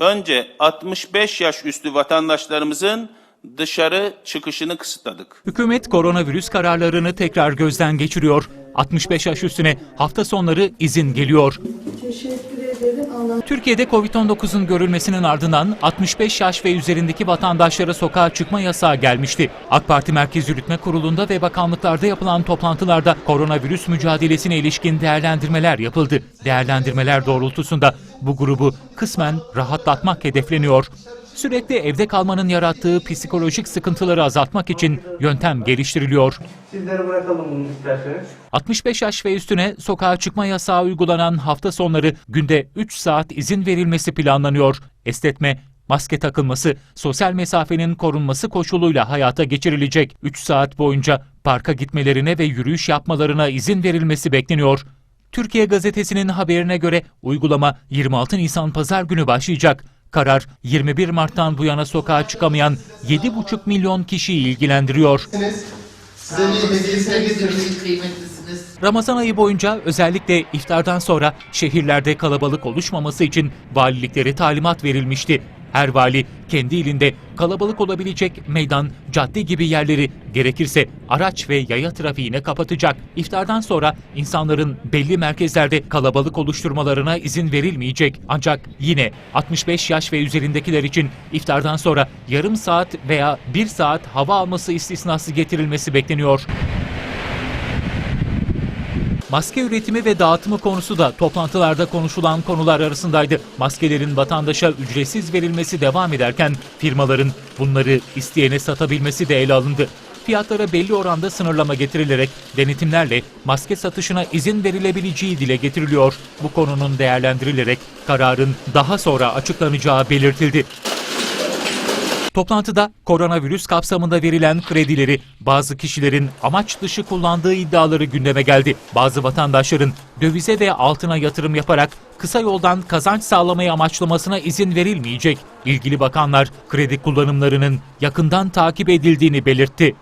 önce 65 yaş üstü vatandaşlarımızın dışarı çıkışını kısıtladık. Hükümet koronavirüs kararlarını tekrar gözden geçiriyor. 65 yaş üstüne hafta sonları izin geliyor. Teşekkür Allah Türkiye'de Covid-19'un görülmesinin ardından 65 yaş ve üzerindeki vatandaşlara sokağa çıkma yasağı gelmişti. AK Parti Merkez Yürütme Kurulu'nda ve bakanlıklarda yapılan toplantılarda koronavirüs mücadelesine ilişkin değerlendirmeler yapıldı. Değerlendirmeler doğrultusunda bu grubu kısmen rahatlatmak hedefleniyor. Sürekli evde kalmanın yarattığı psikolojik sıkıntıları azaltmak için yöntem geliştiriliyor. Sizlere bırakalım bunu isterseniz. 65 yaş ve üstüne sokağa çıkma yasağı uygulanan hafta sonları günde 3 saat izin verilmesi planlanıyor. Estetme, maske takılması, sosyal mesafenin korunması koşuluyla hayata geçirilecek. 3 saat boyunca parka gitmelerine ve yürüyüş yapmalarına izin verilmesi bekleniyor. Türkiye Gazetesi'nin haberine göre uygulama 26 Nisan pazar günü başlayacak. Karar 21 Mart'tan bu yana sokağa çıkamayan 7,5 milyon kişiyi ilgilendiriyor. Ramazan ayı boyunca özellikle iftardan sonra şehirlerde kalabalık oluşmaması için valiliklere talimat verilmişti. Her vali kendi ilinde kalabalık olabilecek meydan, cadde gibi yerleri gerekirse araç ve yaya trafiğine kapatacak. İftardan sonra insanların belli merkezlerde kalabalık oluşturmalarına izin verilmeyecek. Ancak yine 65 yaş ve üzerindekiler için iftardan sonra yarım saat veya bir saat hava alması istisnası getirilmesi bekleniyor. Maske üretimi ve dağıtımı konusu da toplantılarda konuşulan konular arasındaydı. Maskelerin vatandaşa ücretsiz verilmesi devam ederken firmaların bunları isteyene satabilmesi de ele alındı. Fiyatlara belli oranda sınırlama getirilerek denetimlerle maske satışına izin verilebileceği dile getiriliyor. Bu konunun değerlendirilerek kararın daha sonra açıklanacağı belirtildi. Toplantıda koronavirüs kapsamında verilen kredileri bazı kişilerin amaç dışı kullandığı iddiaları gündeme geldi. Bazı vatandaşların dövize ve altına yatırım yaparak kısa yoldan kazanç sağlamayı amaçlamasına izin verilmeyecek. İlgili bakanlar kredi kullanımlarının yakından takip edildiğini belirtti.